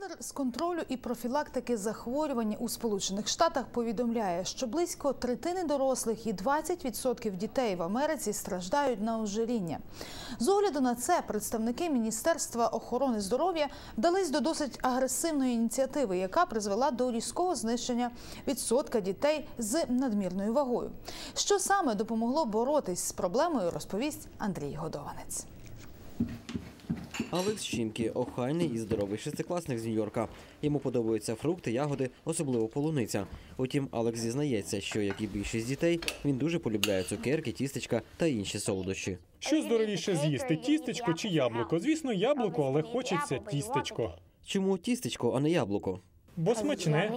Центр з контролю і профілактики захворювань у Сполучених Штатах повідомляє, що близько третини дорослих і 20% дітей в Америці страждають на ожиріння. З огляду на це представники Міністерства охорони здоров'я вдались до досить агресивної ініціативи, яка призвела до різкого знищення відсотка дітей з надмірною вагою. Що саме допомогло боротись з проблемою, розповість Андрій Годованець. Алекс Щімкі – охайний і здоровий шестикласник з Нью-Йорка. Йому подобаються фрукти, ягоди, особливо полуниця. Утім, Алекс зізнається, що, як і більшість дітей, він дуже полюбляє цукерки, тістечка та інші солодощі. Що здоровіше з'їсти, тістечко чи яблуко? Звісно, яблуко, але хочеться тістечко. Чому тістечко, а не яблуко? Бо смачне.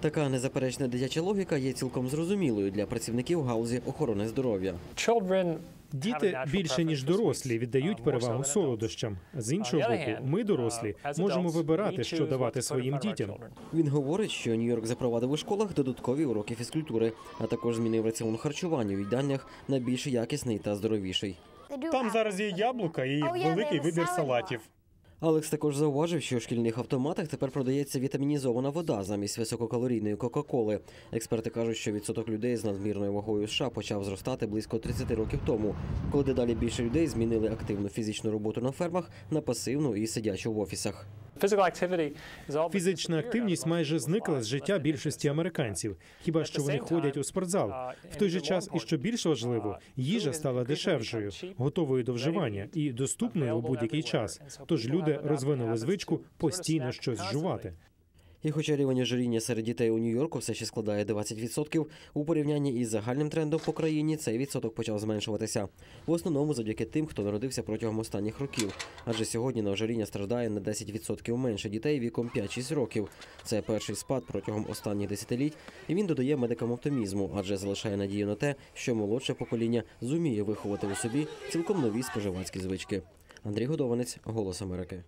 Така незаперечна дитяча логіка є цілком зрозумілою для працівників галузі охорони здоров'я. Діти більше ніж дорослі віддають перевагу солодощам. З іншого боку, ми дорослі можемо вибирати, що давати своїм дітям. Він говорить, що Нью-Йорк запровадив у школах додаткові уроки фізкультури, а також змінив раціон харчування у їдальнях на більш якісний та здоровіший. Там зараз є яблука і великий вибір салатів. Алекс також зауважив, що у шкільних автоматах тепер продається вітамінізована вода замість висококалорійної Кока-Коли. Експерти кажуть, що відсоток людей з надмірною вагою США почав зростати близько 30 років тому, коли дедалі більше людей змінили активну фізичну роботу на фермах на пасивну і сидячу в офісах. Фізична активність майже зникла з життя більшості американців. Хіба що вони ходять у спортзал? В той же час, і що більш важливо, їжа стала дешевшою, готовою до вживання і доступною у будь-який час. Тож люди розвинули звичку постійно щось жувати. І хоча рівень ожиріння серед дітей у Нью-Йорку все ще складає 20%, у порівнянні із загальним трендом по країні цей відсоток почав зменшуватися. В основному завдяки тим, хто народився протягом останніх років. Адже сьогодні на ожиріння страждає на 10% менше дітей віком 5-6 років. Це перший спад протягом останніх десятиліть, і він додає медикам оптимізму, адже залишає надію на те, що молодше покоління зуміє виховати у собі цілком нові споживацькі звички. Андрій Годованець, Голос Америки.